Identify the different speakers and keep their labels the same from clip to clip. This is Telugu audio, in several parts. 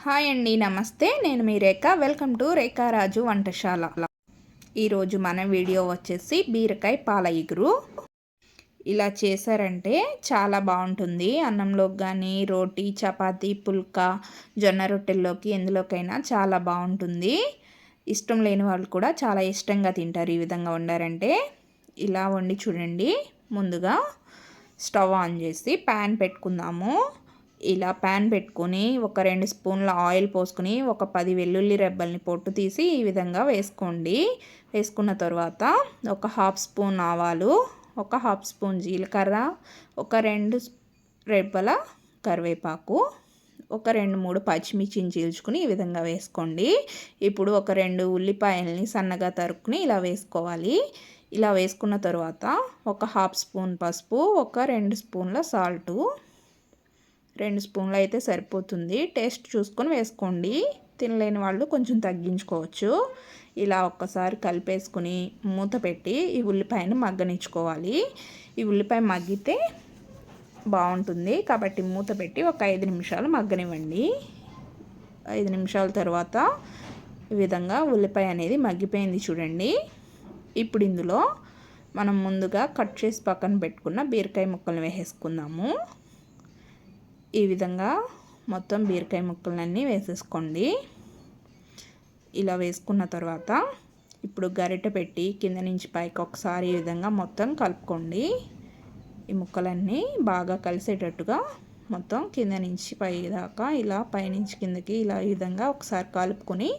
Speaker 1: హాయ్ అండి నమస్తే. నేను మీ రేఖ. Welcome to రేఖారాజు వంటశాల. ఈరోజు మన వీడియో వచ్చేసి బీరకాయ పాల ఇగురు. ఇలా చేశారంటే చాలా బాగుంటుంది. అన్నంలోకి కానీ రోటీ చపాతీ పుల్కా జొన్న రొట్టెల్లోకి ఎందులోకైనా చాలా బాగుంటుంది. ఇష్టం లేని వాళ్ళు కూడా చాలా ఇష్టంగా తింటారు ఈ విధంగా వండారంటే. ఇలా వండి చూడండి. ముందుగా స్టవ్ ఆన్ చేసి ప్యాన్ పెట్టుకుందాము. ఇలా ప్యాన్ పెట్టుకొని ఒక రెండు స్పూన్ల ఆయిల్ పోసుకుని ఒక పది వెల్లుల్లి రెబ్బల్ని పొట్టు తీసి ఈ విధంగా వేసుకోండి. వేసుకున్న తర్వాత ఒక హాఫ్ స్పూన్ ఆవాలు ఒక హాఫ్ స్పూన్ జీలకర్ర ఒక రెండు రెబ్బల కరివేపాకు ఒక రెండు మూడు పచ్చిమిర్చిని చీల్చుకుని ఈ విధంగా వేసుకోండి. ఇప్పుడు ఒక రెండు ఉల్లిపాయల్ని సన్నగా తరుక్కుని ఇలా వేసుకోవాలి. ఇలా వేసుకున్న తర్వాత ఒక హాఫ్ స్పూన్ పసుపు ఒక రెండు స్పూన్ల సాల్టు రెండు స్పూన్లు అయితే సరిపోతుంది. టేస్ట్ చూసుకొని వేసుకోండి. తినలేని వాళ్ళు కొంచెం తగ్గించుకోవచ్చు. ఇలా ఒక్కసారి కలిపేసుకుని మూత పెట్టి ఈ ఉల్లిపాయను మగ్గనిచ్చుకోవాలి. ఈ ఉల్లిపాయ మగ్గితే బాగుంటుంది. కాబట్టి మూత పెట్టి ఒక ఐదు నిమిషాలు మగ్గనివ్వండి. ఐదు నిమిషాల తర్వాత ఈ విధంగా ఉల్లిపాయ అనేది మగ్గిపోయింది చూడండి. ఇప్పుడు ఇందులో మనం ముందుగా కట్ చేసి పక్కన పెట్టుకున్న బీరకాయ ముక్కలు వేసేసుకుందాము. ఈ విధంగా మొత్తం బీరకాయ ముక్కలన్నీ వేసేసుకోండి. ఇలా వేసుకున్న తర్వాత ఇప్పుడు గరిట పెట్టి కింద నుంచి పైకి ఒకసారి ఈ విధంగా మొత్తం కలుపుకోండి. ఈ ముక్కలన్నీ బాగా కలిసేటట్టుగా మొత్తం కింద నుంచి పై దాకా ఇలా పైనుంచి కిందకి ఇలా ఈ విధంగా ఒకసారి కలుపుకొని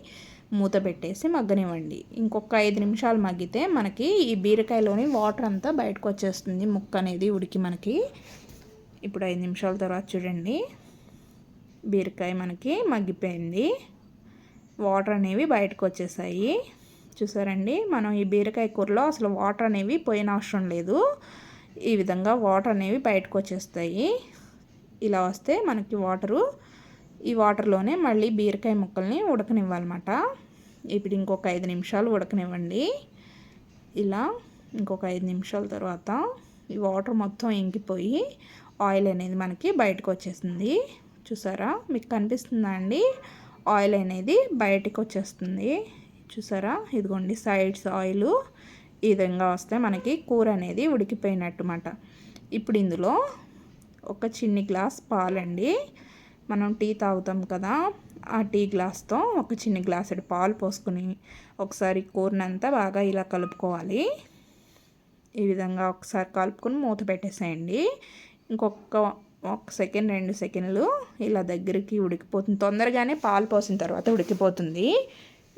Speaker 1: మూత పెట్టేసి మగ్గనివ్వండి. ఇంకొక ఐదు నిమిషాలు మగ్గితే మనకి ఈ బీరకాయలోని వాటర్ అంతా బయటకు వచ్చేస్తుంది. ముక్క అనేది ఉడికి మనకి ఇప్పుడు ఐదు నిమిషాల తర్వాత చూడండి. బీరకాయ మనకి మగ్గిపోయింది. వాటర్ అనేవి బయటకు వచ్చేసాయి. చూసారండి? మనం ఈ బీరకాయ కూరలో అసలు వాటర్ అనేవి పోయిన అవసరం లేదు. ఈ విధంగా వాటర్ అనేవి బయటకు వచ్చేస్తాయి. ఇలా వస్తే మనకి వాటరు ఈ వాటర్లోనే మళ్ళీ బీరకాయ ముక్కల్ని ఉడకనివ్వాలన్నమాట. ఇప్పుడు ఇంకొక ఐదు నిమిషాలు ఉడకనివ్వండి. ఇలా ఇంకొక ఐదు నిమిషాల తర్వాత ఈ వాటర్ మొత్తం ఇంకిపోయి ఆయిల్ అనేది మనకి బయటకు వచ్చేసింది చూసారా? మీకు కనిపిస్తుందా అండి? ఆయిల్ అనేది బయటకు వచ్చేస్తుంది చూసారా? ఇదిగోండి సైడ్స్ ఆయిల్ ఈ విధంగా వస్తే మనకి కూర అనేది ఉడికిపోయినట్టుమాట. ఇప్పుడు ఇందులో ఒక చిన్ని గ్లాస్ పాలండి. మనం టీ తాగుతాం కదా ఆ టీ గ్లాస్తో ఒక చిన్న గ్లాసుడు పాలు పోసుకుని ఒకసారి కూరనంతా బాగా ఇలా కలుపుకోవాలి. ఈ విధంగా ఒకసారి కలుపుకొని మూత పెట్టేసేయండి. ఇంకొక ఒక సెకండ్ రెండు సెకండ్లు ఇలా దగ్గరికి ఉడికిపోతుంది. తొందరగానే పాలు పోసిన తర్వాత ఉడికిపోతుంది.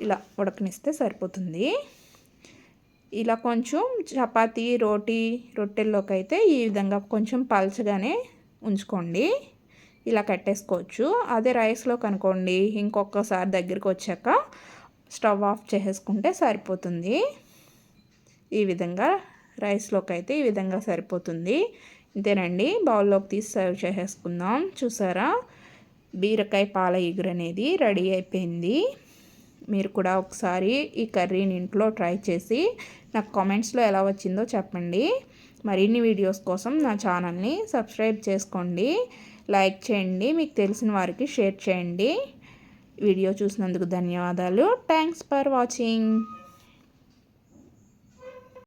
Speaker 1: ఇలా ఉడకనిస్తే సరిపోతుంది. ఇలా కొంచెం చపాతీ రోటీ రొట్టెల్లోకి అయితే ఈ విధంగా కొంచెం పల్చగానే ఉంచుకోండి. ఇలా కట్టేసుకోవచ్చు. అదే రైస్లో కనుకోండి ఇంకొకసారి దగ్గరికి వచ్చాక స్టవ్ ఆఫ్ చేసేసుకుంటే సరిపోతుంది. ఈ విధంగా రైస్లోకి అయితే ఈ విధంగా సరిపోతుంది. ఇంతేనండి బౌల్లోకి తీసి సర్వ్ చేసేసుకుందాం. చూసారా? బీరకాయ పాల ఎగురు అనేది రెడీ అయిపోయింది. మీరు కూడా ఒకసారి ఈ కర్రీని ఇంట్లో ట్రై చేసి నాకు కామెంట్స్లో ఎలా వచ్చిందో చెప్పండి. మరిన్ని వీడియోస్ కోసం నా ఛానల్ని సబ్స్క్రైబ్ చేసుకోండి. లైక్ చేయండి. మీకు తెలిసిన వారికి షేర్ చేయండి. వీడియో చూసినందుకు ధన్యవాదాలు. Thanks for watching.